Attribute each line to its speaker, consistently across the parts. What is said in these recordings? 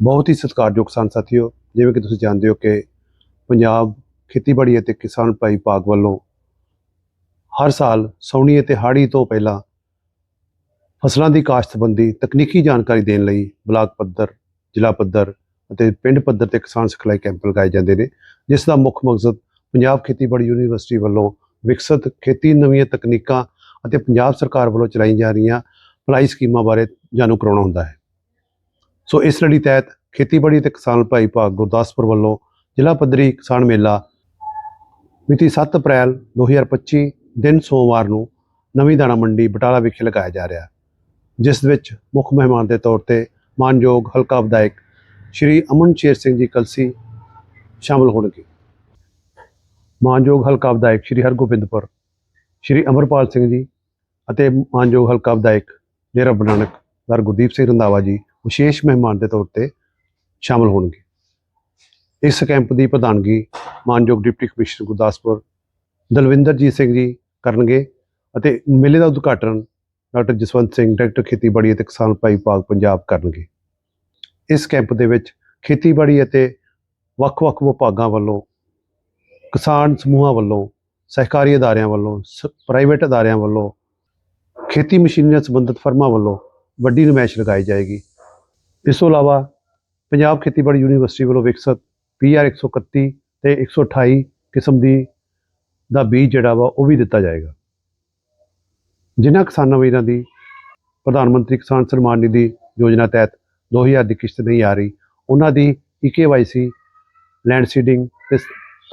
Speaker 1: ਬਹੁਤ ਹੀ ਸਤਿਕਾਰਯੋਗ ਕਿਸਾਨ ਸਾਥੀਓ, ਜਿਵੇਂ ਕਿ ਤੁਸੀਂ ਜਾਣਦੇ ਹੋ ਕਿ ਪੰਜਾਬ ਖੇਤੀਬਾੜੀ ਅਤੇ ਕਿਸਾਨ ਭਾਈ ਭਾਗ ਵੱਲੋਂ ਹਰ ਸਾਲ ਸੌਣੀ ਅਤੇ ਹਾੜੀ ਤੋਂ ਪਹਿਲਾਂ ਫਸਲਾਂ ਦੀ ਕਾਸ਼ਤ ਸੰਬੰਧੀ ਤਕਨੀਕੀ ਜਾਣਕਾਰੀ ਦੇਣ ਲਈ ਬਲਾਕ ਪੱਧਰ, ਜ਼ਿਲ੍ਹਾ ਪੱਧਰ ਅਤੇ ਪਿੰਡ ਪੱਧਰ ਤੇ ਕਿਸਾਨ ਸਿਖਲਾਈ ਕੈਂਪ ਲਗਾਏ ਜਾਂਦੇ ਨੇ, ਜਿਸ ਦਾ ਮੁੱਖ ਮਕਸਦ ਪੰਜਾਬ ਖੇਤੀਬਾੜੀ ਯੂਨੀਵਰਸਿਟੀ ਵੱਲੋਂ ਵਿਕਸਿਤ ਖੇਤੀ ਨਵੀਆਂ ਤਕਨੀਕਾਂ ਅਤੇ ਪੰਜਾਬ ਸਰਕਾਰ ਵੱਲੋਂ ਚਲਾਈ ਜਾ ਰਹੀਆਂ ਭਲਾਈ ਸਕੀਮਾਂ ਬਾਰੇ ਜਾਣੂ ਕਰਾਉਣਾ ਹੁੰਦਾ ਹੈ। ਸੋ ਇਸ ਲੜੀ ਤਹਿਤ ਖੇਤੀਬਾੜੀ ਤੇ ਕਿਸਾਨ ਭਾਈ ਭਾਗ ਗੁਰਦਾਸਪੁਰ ਵੱਲੋਂ ਜ਼ਿਲ੍ਹਾ ਪੱਧਰੀ ਕਿਸਾਨ ਮੇਲਾ ਮਿਤੀ 7 ਅਪ੍ਰੈਲ 2025 ਦਿਨ ਸੋਮਵਾਰ ਨੂੰ ਨਵੀਂ ਦਾਣਾ ਮੰਡੀ ਬਟਾਲਾ ਵਿਖੇ ਲਗਾਇਆ ਜਾ ਰਿਹਾ। ਜਿਸ ਵਿੱਚ ਮੁੱਖ ਮਹਿਮਾਨ ਦੇ ਤੌਰ ਤੇ ਮਾਨਯੋਗ, ਹਲਕਾ ਵਿਧਾਇਕ ਸ਼੍ਰੀ ਅਮਨ ਸ਼ੇਰ ਸਿੰਘ ਜੀ ਕਲਸੀ ਸ਼ਾਮਲ ਹੋਣਗੇ। ਮਾਨਯੋਗ, ਹਲਕਾ ਵਿਧਾਇਕ ਸ਼੍ਰੀ ਹਰਗੋਬਿੰਦਪੁਰ, ਸ਼੍ਰੀ ਅਮਰਪਾਲ ਸਿੰਘ ਜੀ ਅਤੇ ਮਾਨਯੋਗ, ਹਲਕਾ ਵਿਧਾਇਕ ਡੇਰਾ ਬਾਬਾ ਨਾਨਕ ਸਰ ਗੁਰਦੀਪ ਸਿੰਘ ਰੰਧਾਵਾ ਜੀ ਵਿਸ਼ੇਸ਼ ਮਹਿਮਾਨ ਦੇ ਤੌਰ ਤੇ ਸ਼ਾਮਲ ਹੋਣਗੇ। ਇਸ ਕੈਂਪ ਦੀ ਪ੍ਰਧਾਨਗੀ ਮਾਨਯੋਗ ਡਿਪਟੀ ਕਮਿਸ਼ਨਰ ਗੁਰਦਾਸਪੁਰ ਦਲਵਿੰਦਰਜੀਤ ਸਿੰਘ ਜੀ ਕਰਨਗੇ ਅਤੇ ਮੇਲੇ ਦਾ ਉਦਘਾਟਨ ਡਾਕਟਰ ਜਸਵੰਤ ਸਿੰਘ ਡਾਇਰੈਕਟਰ ਖੇਤੀਬਾੜੀ ਅਤੇ ਕਿਸਾਨ ਭਾਈ ਭਾਗ ਪੰਜਾਬ ਕਰਨਗੇ। ਇਸ ਕੈਂਪ ਦੇ ਵਿੱਚ ਖੇਤੀਬਾੜੀ ਅਤੇ ਵੱਖ-ਵੱਖ ਵਿਭਾਗਾਂ ਵੱਲੋਂ, ਕਿਸਾਨ ਸਮੂਹਾਂ ਵੱਲੋਂ, ਸਹਿਕਾਰੀ ਅਦਾਰਿਆਂ ਵੱਲੋਂ, ਸ- ਪ੍ਰਾਈਵੇਟ ਅਦਾਰਿਆਂ ਵੱਲੋਂ, ਖੇਤੀ ਮਸ਼ੀਨਰੀ ਨਾਲ ਸੰਬੰਧਿਤ ਫਰਮਾਂ ਵੱਲੋਂ ਵੱਡੀ ਨੁਮਾਇਸ਼ ਲਗਾਈ ਜਾਏਗੀ। ਇਸ ਤੋਂ ਇਲਾਵਾ ਪੰਜਾਬ ਖੇਤੀਬਾੜੀ ਯੂਨੀਵਰਸਿਟੀ ਵੱਲੋਂ ਵਿਕਸਿਤ ਪੀਆਰ 131 ਤੇ 128 ਕਿਸਮ ਦੀ ਦਾ ਬੀਜ ਜਿਹੜਾ ਵਾ ਉਹ ਵੀ ਦਿੱਤਾ ਜਾਏਗਾ। ਜਿਨ੍ਹਾਂ ਕਿਸਾਨਾਂ ਵੀਰਾਂ ਦੀ ਪ੍ਰਧਾਨ ਮੰਤਰੀ ਕਿਸਾਨ ਸਨਮਾਨ ਨਿਧੀ ਯੋਜਨਾ ਤਹਿਤ 2000 ਦੀ ਕਿਸ਼ਤ ਨਹੀਂ ਆ ਰਹੀ, ਉਹਨਾਂ ਦੀ ਈਕੇਵਾਈਸੀ ਲੈਂਡ ਸੀਡਿੰਗ ਤੇ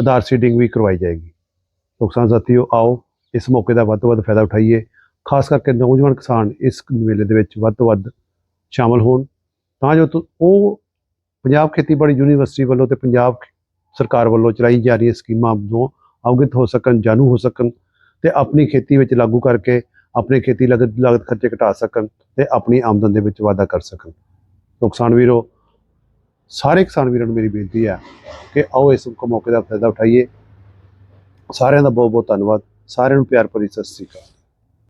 Speaker 1: ਆਧਾਰ ਸੀਡਿੰਗ ਵੀ ਕਰਵਾਈ ਜਾਏਗੀ। ਸੋ ਕਿਸਾਨ ਸਾਥੀਓ, ਆਓ ਇਸ ਮੌਕੇ ਦਾ ਵੱਧ ਤੋਂ ਵੱਧ ਫਾਇਦਾ ਉਠਾਈਏ। ਖਾਸ ਕਰਕੇ ਨੌਜਵਾਨ ਕਿਸਾਨ ਇਸ ਮੇਲੇ ਦੇ ਵਿੱਚ ਵੱਧ ਤੋਂ ਵੱਧ ਸ਼ਾਮਲ ਹੋਣ। ਤਾਂ ਜੋ ਉਹ ਪੰਜਾਬ ਖੇਤੀਬਾੜੀ ਯੂਨੀਵਰਸਿਟੀ ਵੱਲੋਂ ਤੇ ਪੰਜਾਬ ਸਰਕਾਰ ਵੱਲੋਂ ਚਲਾਈ ਜਾ ਰਹੀਆਂ ਸਕੀਮਾਂ ਤੋਂ ਅਵਗਤ ਹੋ ਸਕਣ, ਜਾਣੂ ਹੋ ਸਕਣ ਤੇ ਆਪਣੀ ਖੇਤੀ ਵਿੱਚ ਲਾਗੂ ਕਰਕੇ ਆਪਣੇ ਖੇਤੀ ਲਾਗਤ ਲਾਗਤ ਖਰਚੇ ਘਟਾ ਸਕਣ ਤੇ ਆਪਣੀ ਆਮਦਨ ਦੇ ਵਿੱਚ ਵਾਧਾ ਕਰ ਸਕਣ। ਸੋ ਕਿਸਾਨ ਵੀਰੋ, ਸਾਰੇ ਕਿਸਾਨ ਵੀਰਾਂ ਨੂੰ ਮੇਰੀ ਬੇਨਤੀ ਹੈ ਕਿ ਆਓ ਇਸ ਮੌਕੇ ਦਾ ਫਾਇਦਾ ਉਠਾਈਏ। ਸਾਰਿਆਂ ਦਾ ਬਹੁਤ ਬਹੁਤ ਧੰਨਵਾਦ। ਸਾਰਿਆਂ ਨੂੰ ਪਿਆਰ ਭਰੀ ਸਤਿ ਸ੍ਰੀ ਅਕਾਲ।